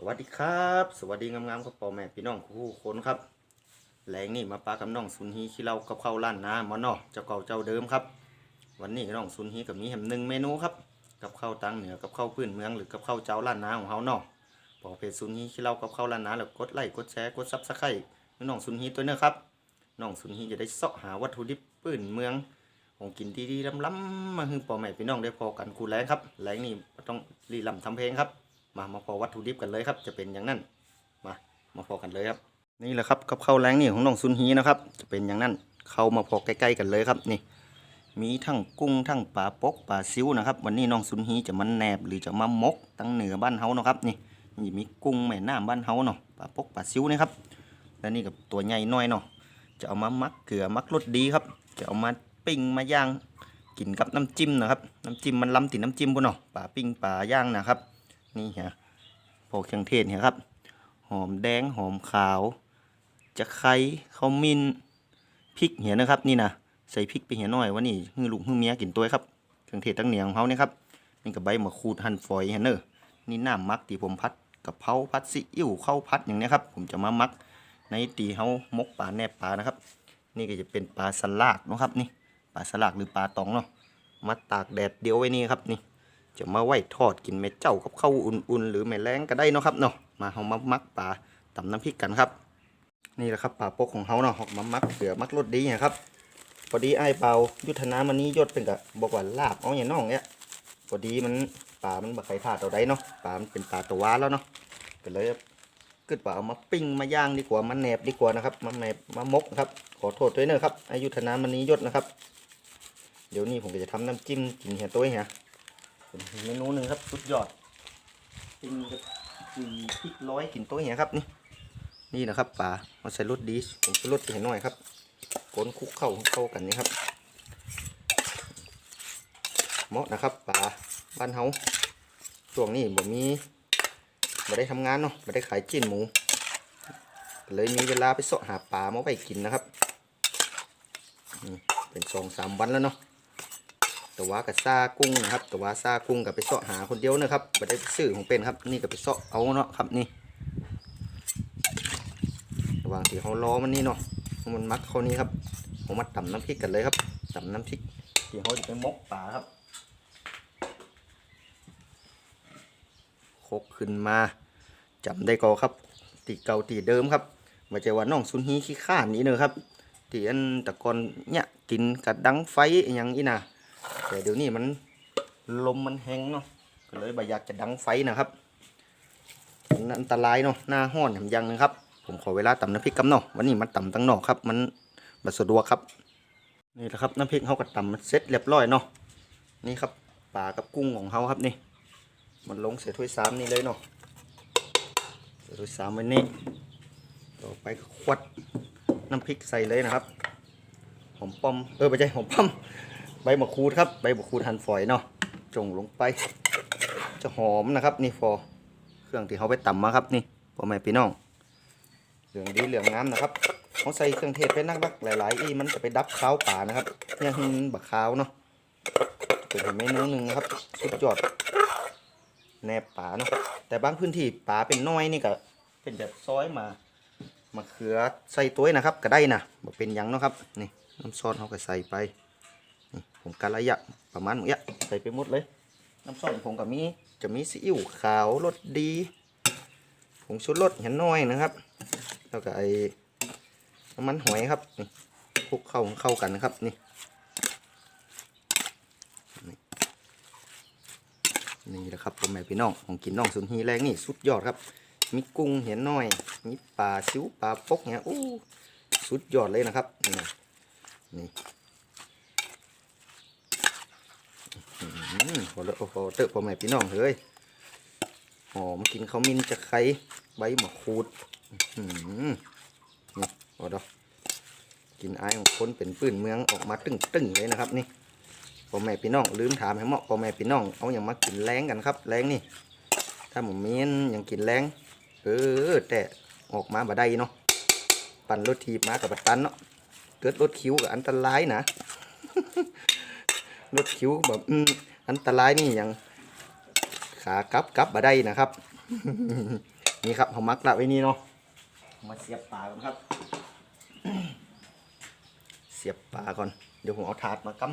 สวัสดีครับ สวัสดีงามๆครับพ่อแม่พี่น้องคู่คนครับแรงนี่มาปลากับน้องซุนฮีขี้เรากับข้าวล้านนามาเนาะเจ้าเก่าเจ้าเดิมครับ วันนี้น้องซุนฮีกับมีแหมหนึ่งเมนูครับกับข้าวตังเหนือกับข้าวพื้นเมืองหรือกับข้าวเจ้าล้านนาของเฮาเนาะพอเพจซุนฮีขี้เรากับข้าวล้านนาแล้วกดไลค์กดแชร์กดซับสไครต์ให้น้องซุนฮีตัวเน้อครับน้องซุนฮีจะได้เสาะหาวัตถุดิบพื้นเมืองของกินดีๆล้ำๆมาให้พ่อแม่พี่น้องได้พอกันคู่แรงครับแรงนี่ต้องรีลำทำเพลงครับ มามาพอวัตถุดิบกันเลยครับ จะเป็นอย่างนั้นมามาพอกันเลยครับ นี่แหละครับกับข้าวแรงนี่ของน้องซุนฮีนะครับ จะเป็นอย่างนั้นเข้ามาพอใกล้ๆกันเลยครับนี่ มีทั้งกุ้งทั้งปลาปกปลาซิวนะครับ วันนี้น้องซุนฮีจะมันแหนบหรือจะมามกตั้งเหนือบ้านเฮาเนาะครับนี่นี่มีกุ้งแม่น้ำบ้านเฮาเนาะปลาปกปลาซิวนี่ครับและนี่กับตัวใหญ่น้อยเนาะจะเอามามักเกลือมักรสดีครับ จะเอามาปิ้งมาย่างกินกับน้ำจิ้มนะครับ น้ำจิ้มมันล้ำติดน้ำจิ้มพุ่นเนาะปลาปิ้งปลาย่างนะครับ นี่ฮะพวกเครื่องเทศเนี่ยครับ หอมแดงหอมขาวจะไคร้ข้าวมิ้นพริกเหี่ยนะครับ นี่นะใส่พริกไปเหี่ยน่อยว่านี่ฮือลูกฮือเมียกินตัวครับเครื่องเทศตั้งเหนียงของเขาเนี่ยครับนี่กับใบมะขูดหั่นฝอยเห็นเนอะนี่น้ำมักตีผมพัดกับเพราพัดซีอิ๊วข้าวพัดอย่างเนี้ยครับ ผมจะมามักในตีเฮามกปลาแนบปลานะครับ นี่ก็จะเป็นปลาสลากนะครับนี่ปลาสลากหรือปลาตองเนาะมาตากแดดเดียวไว้นี่ครับนี่ จะมาไว้ทอดกินแม่เจ้ากับข้าวอุ่นๆ หรือแม่แรงก็ได้เนาะครับเนาะมาเฮามามักปลาตำน้ำพริกกันครับ นี่แหละครับปลาปกของเฮาเนาะเฮามามักเสือมักรสดีนะครับพอดีไอ้เปายุทธนามันนี้ยศเป็นกะบอกว่าลาบเอาอย่างน้องเนี้ยพอดีมันปลามันบักไข่ผ่าตัวใดเนาะปลามันเป็นปลาตัวว้าแล้วเนาะก็เลยกึดว่าเอามาปิ้งมาย่างดีกว่ามาแหนบดีกว่านะครับมาแหนบมามกครับขอโทษด้วยเนอะครับอายุธนามันนี้ยศนะครับ เดี๋ยวนี้ผมก็จะทำน้ำจิ้มกินเหี่ยตัวเหี่ย เป็นเมนูหนึ่งครับสุดยอดกินกับกินพริกร้อยกินตัวเหี้ยครับนี่นี่นะครับปลามาใส่รสดีผมจะรสไปให้หน่อยครับก้นคุกเข้าเข้ากันนี่ครับเหมาะนะครับปลาบ้านเฮาช่วงนี้บ่มีบ่ได้ทำงานเนาะบ่ได้ขายจิ้นหมู เลยมีเวลาไปเสาะหาปลามาไว้กินนะครับเป็นสองสามวันแล้วเนาะ แต่ว่ากับซากุ้งนะครับ แต่ว่าซากุ้งกับไปเสาะหาคนเดียวนะครับไม่ได้ซื้อของเป็นครับ นี่กับไปเสาะเอาเนาะครับนี่ระหว่างที่เขารอมันนี่เนาะมันมักเขานี้ครับผมมาตำน้ำพริกกันเลยครับตำน้ำพริกที่เขาจะไปมกป่าครับโคกขึ้นมาจำได้ก็ครับ ตีเก่าตีเดิมครับมาเจอว่าน้องซุนฮีขี้ข้านนี่เนอะครับที่อันตะกอนเนี่ยกินกระดังไฟอย่างนี้นะ แต่เดี๋ยวนี้มันลมมันแห้งเนาะก็เลยบ่อยากจะดังไฟนะครับมันอันตรายเนาะหน้าห้อนอย่างยังนึงครับ ผมขอเวลาตำน้ำพริกกับเนาะวันนี้มันตำตั้งนอกครับ มันบัสะดวกครับ นี่แหละครับน้ำพริกเขาก็ตำมันเสร็จเรียบร้อยเนาะนี่ครับปลากับกุ้งของเขาครับนี่ มันลงเสียถ้วยสามนี่เลยเนาะเสียถ้วยสามว้นี่ต่อไปควัดน้ำพริกใส่เลยนะครับหอมป้อมเออไม่ใช่หอมป้อม บมะกรูดครับใบมะกรูดหั่นฝอยเนาะจงลงไป จะหอมนะครับ นี่ฟอเครื่องที่เขาไปตำมาครับนี่พ่อแม่พี่น้องเหลืองดีเหลืองงามนะครับเขาใส่เครื่องเทศไปนักๆหลายๆอีมันจะไปดับข้าวป่านะครับเนี่ยบักข้าวเนาะเป็นเมนูหนึ่งนะครับสุดยอดแนบป่าเนาะแต่บางพื้นที่ป่าเป็นน้อยนี่ก็เป็นแบบซอยมามาเขือใส่ตัวนะครับก็ได้นะบ่เป็นยังเนาะครับนี่น้ำซอสเขาก็ใส่ไป นี่ผมการะยะประมาณนี้ใส่ไปหมดเลย น้ำส้มผมกับมีจะมีซีอิ๊วขาวรสดีผงชูรสเห็นน้อยนะครับ แล้วก็ไอ้น้ำมันหอยครับนี่คลุกเข้าเข้ากันนะครับนี่นี่นี่แหละครับพ่อแม่พี่น้องของกินน้องสุนฮีแรงนี่สุดยอดครับ มีกุ้งเห็นน้อย มีปลาซิวปลาปกเนี่ยอู้สุดยอดเลยนะครับ นี่นี่ อืมโหเลอะโอ้โหเตอะพ่อแม่พี่น้องเฮ้ยหอมกินข้าวมิ้นจะไข่ใบมะขูดนี่โอ้ดอกกินไอายของคนเป็นปืนเมืองออกมาตึงตึงๆเลยนะครับนี่พ่อแม่พี่น้องลืมถามให้เหมาะพ่อแม่พี่น้องเอาอย่างมากินแรงกันครับแรงนี่ ถ้าผมมีนย่างกินแรงเออแต่ออกมาบ่ได้เนาะปั่นรถทีบมากับบัดตันเนาะเกิดรถคิ้วกับอันตรายนะ รถคิ้วแบบอืมอันตรายนี่ยังขากลับกลับมาได้นะครับ นี่ครับผมมักละไว้นี่เนาะมาเสียบปลาก่อนครับ เสียบปลาก่อน เดี๋ยวผมเอาถาดมากำ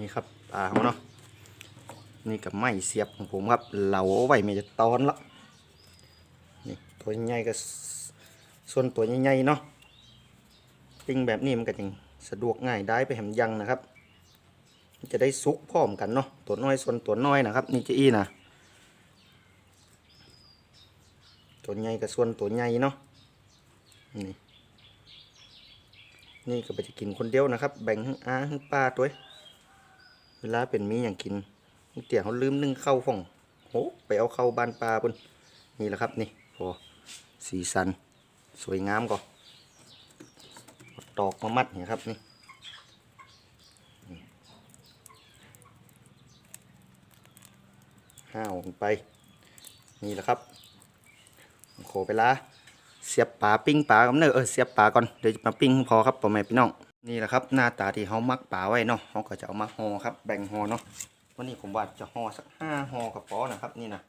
นี่ครับปลาเขาเนาะ นี่กับไม้เสียบของผมครับเหลาเอาไว้ไม่จะตอนละนี่ตัวใหญ่ก็สส่วนตัวใหญ่ๆเนาะปิ้งแบบนี้มันก็ยังสะดวกง่ายได้ไปแหมยังนะครับ จะได้ซุกพร้อมกันเนาะตัวน้อยส่วนตัวน้อยนะครับ นี่จะอี้นะตัวใหญ่กับส่วนตัวใหญ่เนาะนี่นี่ก็ไปจะกินคนเดียวนะครับ แบ่งให้อาให้ป้าตัวเองเวลาเป็นมีอย่างกิน เตี่ยเขาลืมนึ่งเข้าฟ่องโหไปเอาเข้าบานปลาปุ่นนี่แหละครับนี่พอสีสัน สวยงามก่อนตอกมามัดเนี่ครับนี่นี่ห้าวไป นี่แหละครับโขไปละเสียบปลาปิ้งปลากับเนอะเออเสียบปลาก่อนเดี๋ยวจะมาปิ้งพอครับพ่อแม่พี่น้องนี่แหละครับหน้าตาที่เขามักปลาไว้เนาะเขาก็จะเอามาห่อครับแบ่งห่อเนาะ วันนี้ผมว่าจะห่อสักห้าห่อกับปอนะครับนี่นะ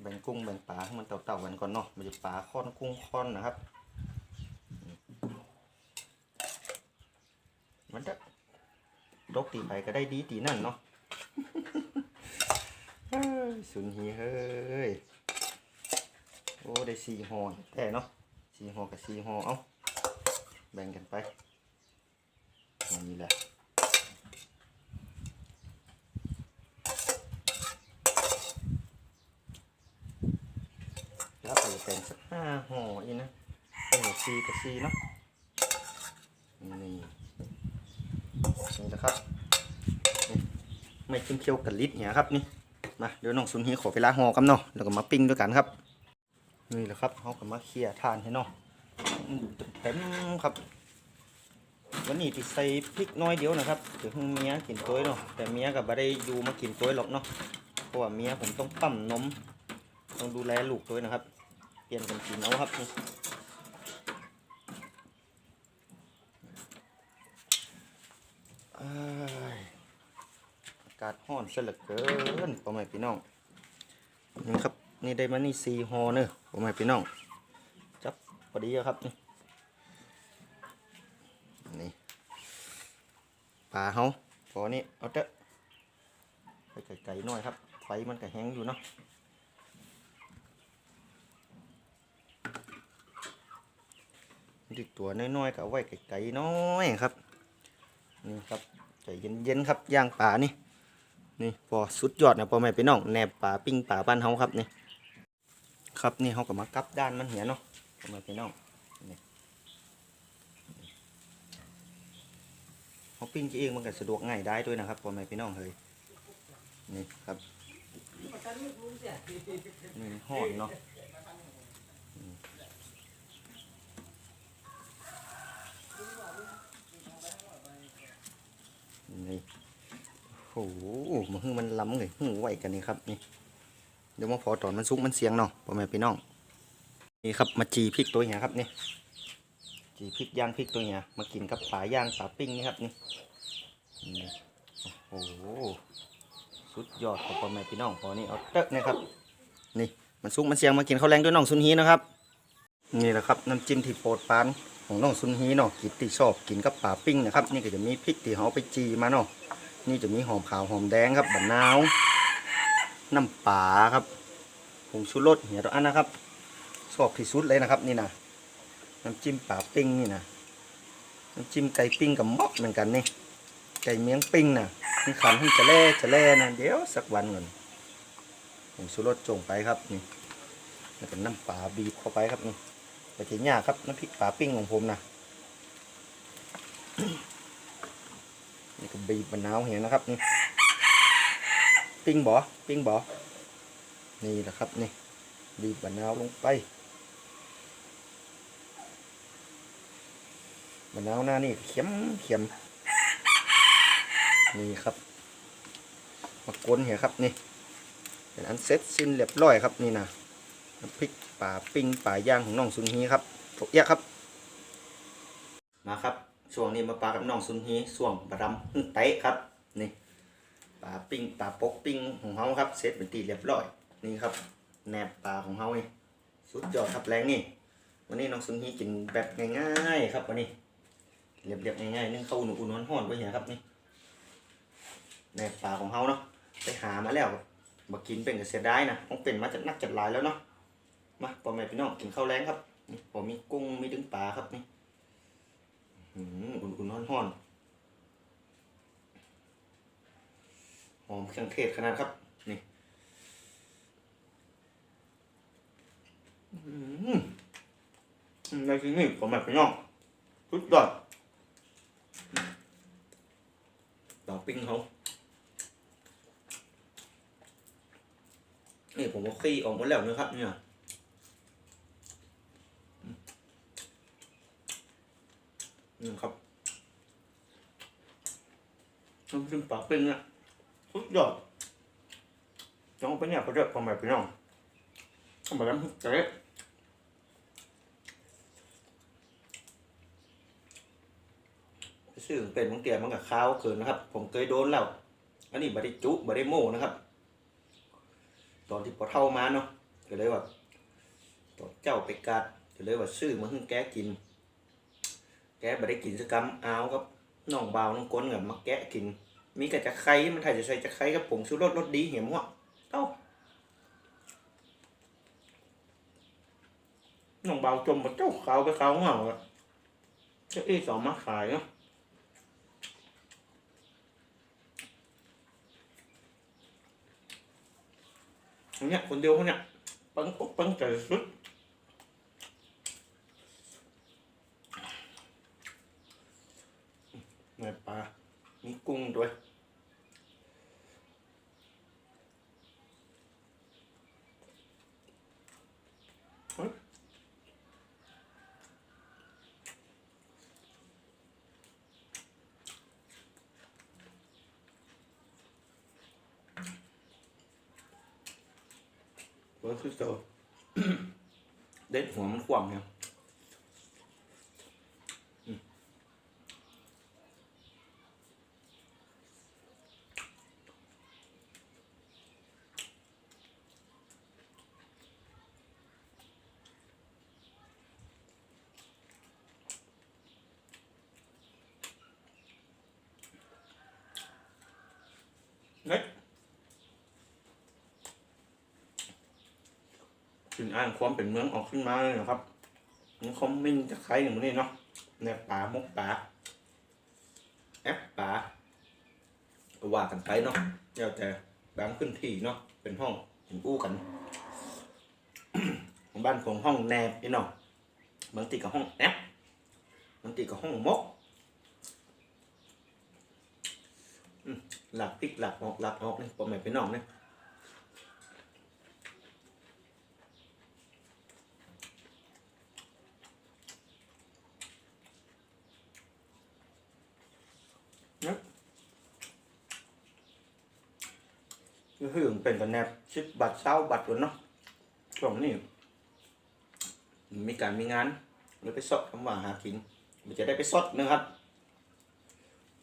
แบ่งกุ้งแบ่งปลาให้มันเต่าๆกันก่อนเนาะมันจะปลาค่อนกุ้งค่อนนะครับ มันจะดกตีไปก็ได้ดีตีนั่นเนาะเฮ้ยสุนฮีเฮ้ยโอ้ได้สี่ห่อแต่เนาะสี่ห่อกับสี่ห่อเอาแบ่งกันไปนี่แหละ แล้วไปแต่งสักห้าห่ออีกนะเออซีกับซีเนาะนี่นี่แหละครับไม่เคี่ยวเคี่ยวกับลิดเนี่ยครับนี่มาเดี๋ยวน้องซุนฮีขอไปล้างห่อกันเนาะแล้วก็มาปิ้งด้วยกันครับ นี่แหละครับเขาก็มาเคี่ยทานให้เนาะเต็มครับวันนี้ที่ใส่พริกน้อยเดียวนะครับเดี๋ยวเมียกินตัวเนาะแต่เมียกับบ่ได้อยู่มากินตัวหรอกเนาะเพราะว่าเมียผมต้องปั๊มนมต้องดูแลลูกด้วยนะครับ ปลี่ยนกันกินเอาครับอ้ากาศร้อนเสลือเกินพ่อแม่พี่น้องนี่ครับนี่ได้มานี่ซีฮอเนอะพ่อแม่พี่น้องจับพอดีครับนี่ปลาเฮาพอนี่เอาเถอะไปไกลๆหน่อยครับไฟมันก็แห้งอยู่เนาะ ดิตัวน้อยๆก็เอาไว้ไกลๆน้อยครับนี่ครับใจเย็นๆครับย่างป่านี่นี่พอสุดยอดนะพอแม่พี่น้องแหนบป่าปิ้งป่าบ้านเฮาครับนี่ครับนี่เฮาก็มากับด้านมันเหียเนาะพอแม่พี่น้องนี่เฮาปิ้งเองมันก็สะดวกง่ายได้ด้วยนะครับพอแม่พี่น้องเฮ้ยนี่ครับนี่ห่อนเนาะ นี่โอ้โหมันมันล้ำเลยหูไหวกันนี่ครับนี่เดี๋ยวมาพอตอนมันสุกมันเสียงเนาะพ่อแม่พี่น้องนี่ครับมาจีพริกตัวเนี้ยครับนี่จีพริกย่างพริกตัวเนี้ยมากินกับปลาย่างปลาปิ้งนี่ครับนี่นี่โอ้โหสุดยอดของพ่อแม่พี่น้องพอนี่เอาเตอะนะครับนี่มันสุกมันเสียงมากินข้าวแรงด้วยน้องซุนฮีนะครับนี่แหละครับน้ำจิ้มที่โปรดปาน ของน้องซุนฮีเนาะกินที่ชอบกินกับปลาปิ้งนะครับ นี่ก็จะมีพริกที่เขาเอาไปจีมาเนาะนี่จะมีหอมขาวหอมแดงครับบันนาวน้ำปลาครับผงชูรสเหี่ยตัวอันนะครับชอบที่สุดเลยนะครับนี่นะน้ำจิ้มปลาปิ้งนี่นะน้ำจิ้มไก่ปิ้งกับมาะเหมือนกันนี่ไก่เมียงปิ้งนะนี่ขันให้จะแล่จะแล่นะเดี๋ยวสักวันก่อนผงชูรสจงไปครับนี่แล้วก็น้ำปลาบีบเข้าไปครับนี่ ไปทีหญ้าครับน้ำพริกปลาปิ้งของผมนะนี่ก็บีบมะนาวเห็นนะครับนี่ปิ้งบ่ปิ้งบ่นี่แหละครับนี่บีบมะนาวลงไปมะนาวหน้านี่เข็มเข็มนี่ครับมากวนเหียครับนี่เป็นอันเสร็จสิ้นเรียบร้อยครับนี่นะ น้ำพริกป่าปิ้งป่าย่างของน้องซุนฮีครับถกเยอะครับ มาครับช่วงนี้มาปลากับน้องซุนฮีช่วงบะรำหึ่งเตะครับนี่ป่าปิ้งป่าปกปิ้งของเฮาครับเสร็จเป็นตีเรียบร้อยนี่ครับแหนบปลาของเฮานี่สุดยอดครับแรงนี่วันนี้น้องซุนฮีกินแบบง่ายๆครับวันนี้เรียบๆง่ายๆนึ่งข้าวอุ่นๆร้อนๆไว้เหียครับนี่แหนบปลาของเฮาเนาะไปหามาแล้วมากินเป็นก็เสียดายนะต้องเป็นมาจากนักจัดลายแล้วเนาะ มาพ่อแม่พี่น้องกินข้าวแรงครับนี่ผมมีกุ้งมีดึงปลาครับนี่อื้อหืออุ่นๆร้อนๆหอมเครื่องเทศขนาดครับนี่อื้อหือในที่นี้ผมแบบพี่น้องสุดยอดดอกปิ้งเขานี่ผมก็ขี้ออกหมดแล้วนะครับเนี่ย นี่ครับน้ำจิ้มปลาปิ้งเนี่ยสุดยอดน้องไปเนี่ยก็เรียกความแบบพี่น้องทำแบบนั้นเจ๊ชื่อเป็นมังเตียมันกับข้าวเกินนะครับ ผมเคยโดนแล้ว อันนี้บริจุบริโมนะครับ ตอนที่พอเท่ามาเนาะก็เลยว่าตอนเจ้าไปกัดก็เลยว่าซื้อมาให้แกกิน แกบ่ได้กินสักกำเอาครับน้องเบาน้องก้นกับมาแกะกิน มีกระจะไข่มันไทยจะใส่จะไข่กับผงชูรสรสดีเหี่ยมหัวเอ้าน้องเบาจมมาเจ้าเขาไปเขาเหงาอะเจ้าเอ้สองมาขายเนาะเนี้ยคนเดียวคนเนี้ยปังอกปังใจสุด ในปลา มีกุ้งด้วยเฮ้ยเบอร์คือโตเด็ดหัวมันขวางเนี่ย ถึงอ่านความเป็นเมืองออกขึ้นมาเลยนะครับนี่คอมมินจะใครหนึ่งนี่เนาะแนบป่ามกป่าแอปป่าว่ากันไปเนาะแล้วแต่บางพื้นที่เนาะเป็นห้องเป็นอู้กันของบ้านของห้องแนบนี่เนาะบางทีก็ห้องแอปบางทีก็ห้องมกหลักพลิกหลักออกหลักออกนี่ปอมแม่เป็นน้องเนี่ย ก็ คือเป็นกันแนบชิดบัตรเช้าบัตรวนเนาะช่วงนี้ มีการมีงานเลยไปสดคำว่าหากินมันจะได้ไปสดนะครับ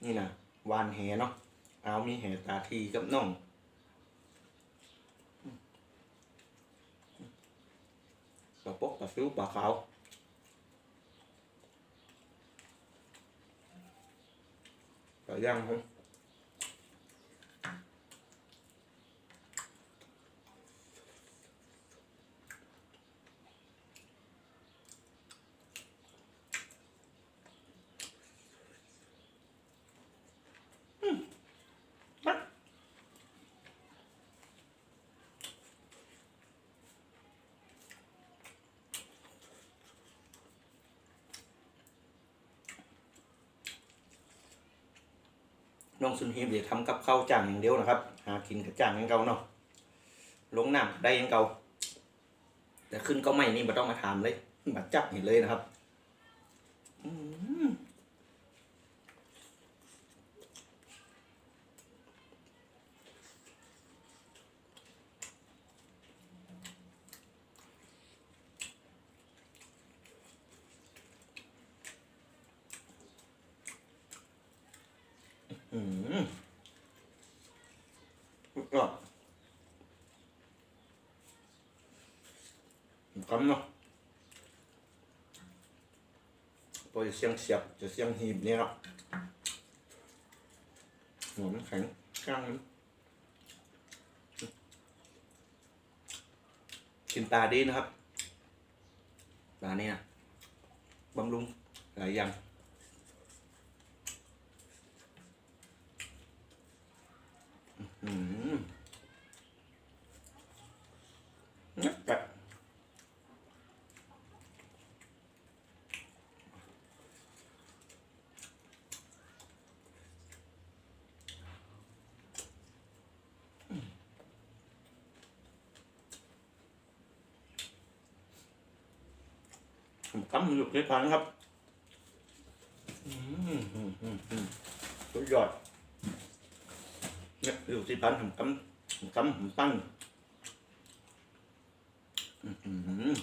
นี่นะวานแหเนาะเอามีแหตาทีกับน้องปลาปกปลาฟิวปลาขาวปลาย่างครับ น้องซุนฮีมเดี๋ยวทำกับข้าวจ้างอย่างเดียวนะครับ หากินกับจ้างอย่างเก่าเนาะลงน้ำได้อย่างเก่า แต่ขึ้นก็ไม่นี่ไม่ต้องมาถามเลยบัดจับเห็นเลยนะครับอืม อืมสุดยอด คำเนาะตัวจะเสียงเสียบจะเสียงหีบเนี่ยหัวมันแข็งกลางมันกินปลาดีนะครับปลาเนี่ยบำรุงหลายอย่างอืมนักกะ ผมตั้มอยู่ที่พันครับอืมอืมอืมอืมสุดยอดเนี่ยอยู่ที่บ้านผมกำผมกำผมตั้งอื้อหือ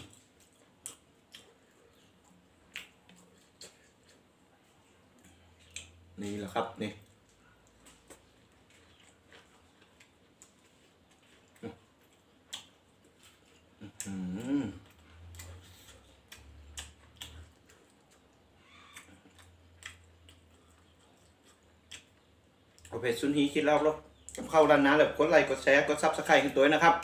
นี่แหละครับนี่อื้อหือ เพจซุนฮีคิดแล้วแล้วกับเข้าด้านน้าเลยกดไลค์กดแชร์กดซับสไครต์กันตัวนะครับ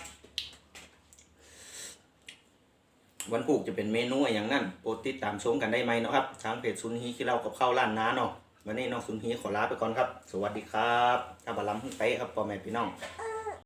วันผูกจะเป็นเมนูอย่างนั้นโปรดติดตามชมกันได้ไหมนะครับทางเพจซุนฮีที่เรากับเข้าร้านน้าเนาะวันนี้น้องซุนฮีขอลาไปก่อนครับ สวัสดีครับอาบาลัมเพิ่งไปครับพ่อแม่พี่น้อง